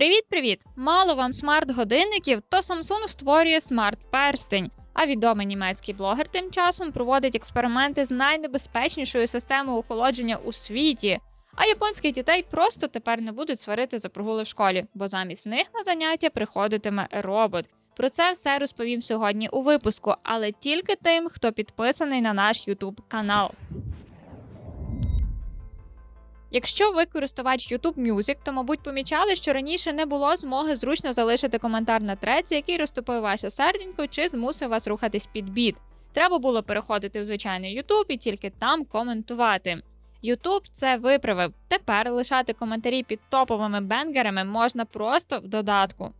Привіт-привіт! Мало вам смарт-годинників, то Samsung створює смарт-перстень. А відомий німецький блогер тим часом проводить експерименти з найнебезпечнішою системою охолодження у світі. А японських дітей просто тепер не будуть сварити за прогули в школі, бо замість них на заняття приходитиме робот. Про це все розповім сьогодні у випуску, але тільки тим, хто підписаний на наш YouTube канал. Якщо ви користувач YouTube Music, то, мабуть, помічали, що раніше не було змоги зручно залишити коментар на треці, який розтопив ваше серденько чи змусив вас рухатись під біт. Треба було переходити в звичайний YouTube і тільки там коментувати. YouTube це виправив. Тепер лишати коментарі під топовими бенгерами можна просто в додатку.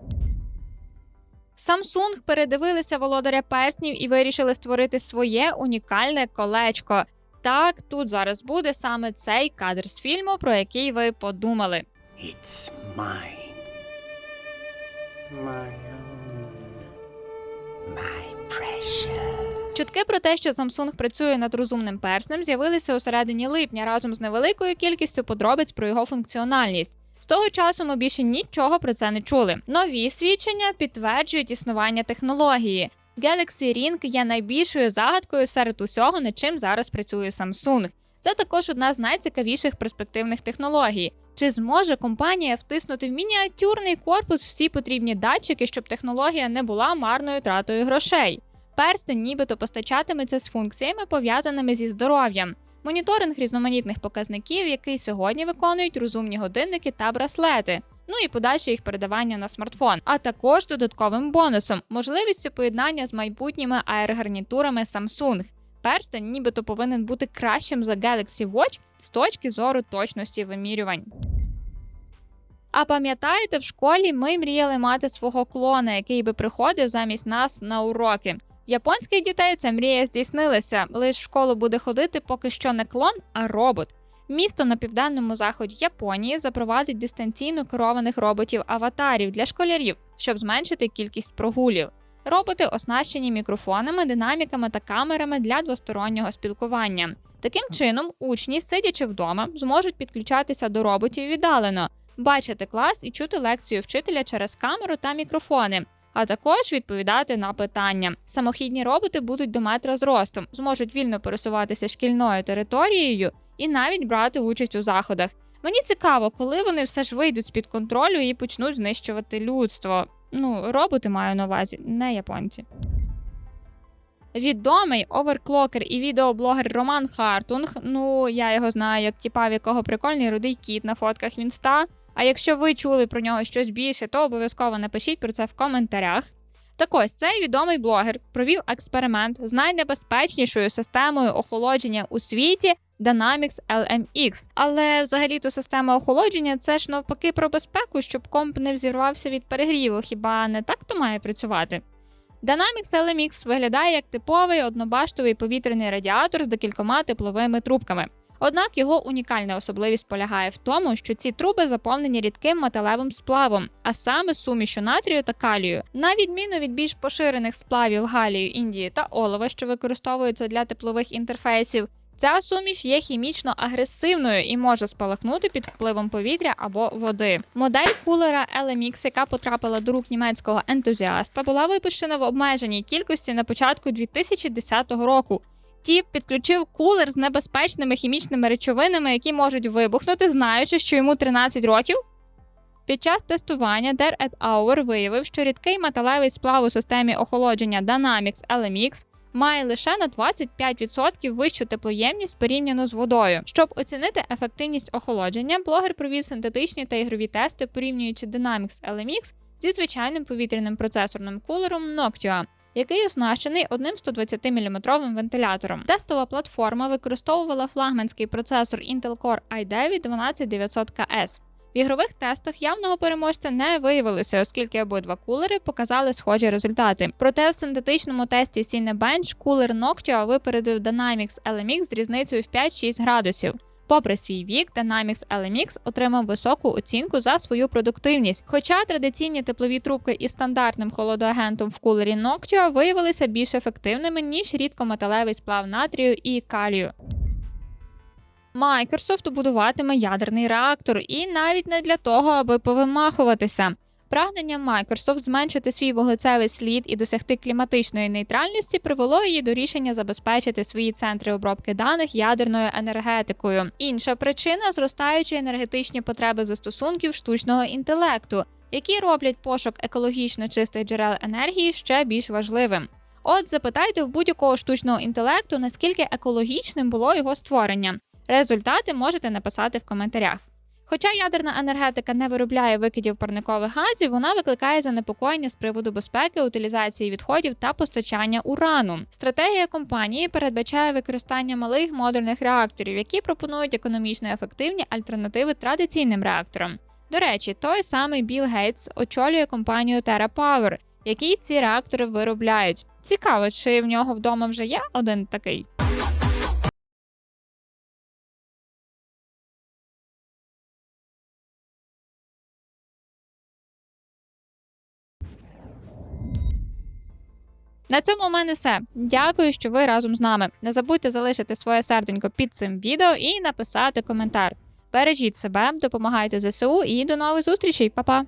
Samsung передивилися володаря перснів і вирішили створити своє унікальне колечко. Так, тут зараз буде саме цей кадр з фільму, про який ви подумали. It's mine. My own. My precious. Чутки про те, що Samsung працює над розумним перснем, з'явилися у середині липня разом з невеликою кількістю подробиць про його функціональність. З того часу ми більше нічого про це не чули. Нові свідчення підтверджують існування технології. Galaxy Ring є найбільшою загадкою серед усього, над чим зараз працює Samsung. Це також одна з найцікавіших перспективних технологій. Чи зможе компанія втиснути в мініатюрний корпус всі потрібні датчики, щоб технологія не була марною тратою грошей? Перстень нібито постачатиметься з функціями, пов'язаними зі здоров'ям. Моніторинг різноманітних показників, який сьогодні виконують розумні годинники та браслети. Ну і подальше їх передавання на смартфон, а також додатковим бонусом можливістю поєднання з майбутніми AR-гарнітурами Samsung. Перстень нібито повинен бути кращим за Galaxy Watch з точки зору точності вимірювань. А пам'ятаєте, в школі ми мріяли мати свого клона, який би приходив замість нас на уроки. Японських дітей ця мрія здійснилася. Лиш в школу буде ходити поки що не клон, а робот. Місто на південному заході Японії запровадить дистанційно керованих роботів-аватарів для школярів, щоб зменшити кількість прогулів. Роботи оснащені мікрофонами, динаміками та камерами для двостороннього спілкування. Таким чином, учні, сидячи вдома, зможуть підключатися до роботів віддалено, бачити клас і чути лекцію вчителя через камеру та мікрофони, а також відповідати на питання. Самохідні роботи будуть до метра зростом, зможуть вільно пересуватися шкільною територією і навіть брати участь у заходах. Мені цікаво, коли вони все ж вийдуть з під контролю і почнуть знищувати людство. Ну, роботи маю на увазі, не японці. Відомий оверклокер і відеоблогер Роман Хартунг. Ну, я його знаю як тіпа, в якого прикольний рудий кіт на фотках в інста. А якщо ви чули про нього щось більше, то обов'язково напишіть про це в коментарях. Так ось цей відомий блогер провів експеримент з найнебезпечнішою системою охолодження у світі Dynamics LMX. Але взагалі-то система охолодження це ж навпаки про безпеку, щоб комп не взірвався від перегріву. Хіба не так то має працювати? Dynamics LMX виглядає як типовий однобаштовий повітряний радіатор з декількома тепловими трубками. Однак його унікальна особливість полягає в тому, що ці труби заповнені рідким металевим сплавом, а саме сумішю натрію та калію. На відміну від більш поширених сплавів галію, індії та олова, що використовуються для теплових інтерфейсів, ця суміш є хімічно агресивною і може спалахнути під впливом повітря або води. Модель кулера LMX, яка потрапила до рук німецького ентузіаста, була випущена в обмеженій кількості на початку 2010 року. Тіп підключив кулер з небезпечними хімічними речовинами, які можуть вибухнути, знаючи, що йому 13 років. Під час тестування Der et Hour виявив, що рідкий металевий сплав у системі охолодження Dynamics LMX має лише на 25% вищу теплоємність порівняно з водою. Щоб оцінити ефективність охолодження, блогер провів синтетичні та ігрові тести, порівнюючи Dynamics LMX зі звичайним повітряним процесорним кулером Noctua який оснащений одним 120-мм вентилятором. Тестова платформа використовувала флагманський процесор Intel Core i9 12900KS. В ігрових тестах явного переможця не виявилося, оскільки обидва кулери показали схожі результати. Проте в синтетичному тесті Cinebench кулер Noctua випередив Dynamics LMX з різницею в 5-6 градусів. Попри свій вік, Dynamics LMX отримав високу оцінку за свою продуктивність. Хоча традиційні теплові трубки із стандартним холодоагентом в кулері Noctua виявилися більш ефективними ніж рідкометалевий сплав натрію і калію. Microsoft будуватиме ядерний реактор, і навіть не для того, аби повимахуватися. Прагнення Microsoft зменшити свій вуглецевий слід і досягти кліматичної нейтральності привело її до рішення забезпечити свої центри обробки даних ядерною енергетикою. Інша причина зростаючі енергетичні потреби застосунків штучного інтелекту, які роблять пошук екологічно чистих джерел енергії ще більш важливим. От запитайте в будь-якого штучного інтелекту, наскільки екологічним було його створення. Результати можете написати в коментарях. Хоча ядерна енергетика не виробляє викидів парникових газів, вона викликає занепокоєння з приводу безпеки, утилізації відходів та постачання урану. Стратегія компанії передбачає використання малих модульних реакторів, які пропонують економічно ефективні альтернативи традиційним реакторам. До речі, той самий Білл Гейтс очолює компанію TerraPower, які ці реактори виробляють. Цікаво, чи в нього вдома вже є один такий. На цьому у мене все. Дякую, що ви разом з нами. Не забудьте залишити своє серденько під цим відео і написати коментар. Бережіть себе, допомагайте ЗСУ і до нових зустрічей, Па-па!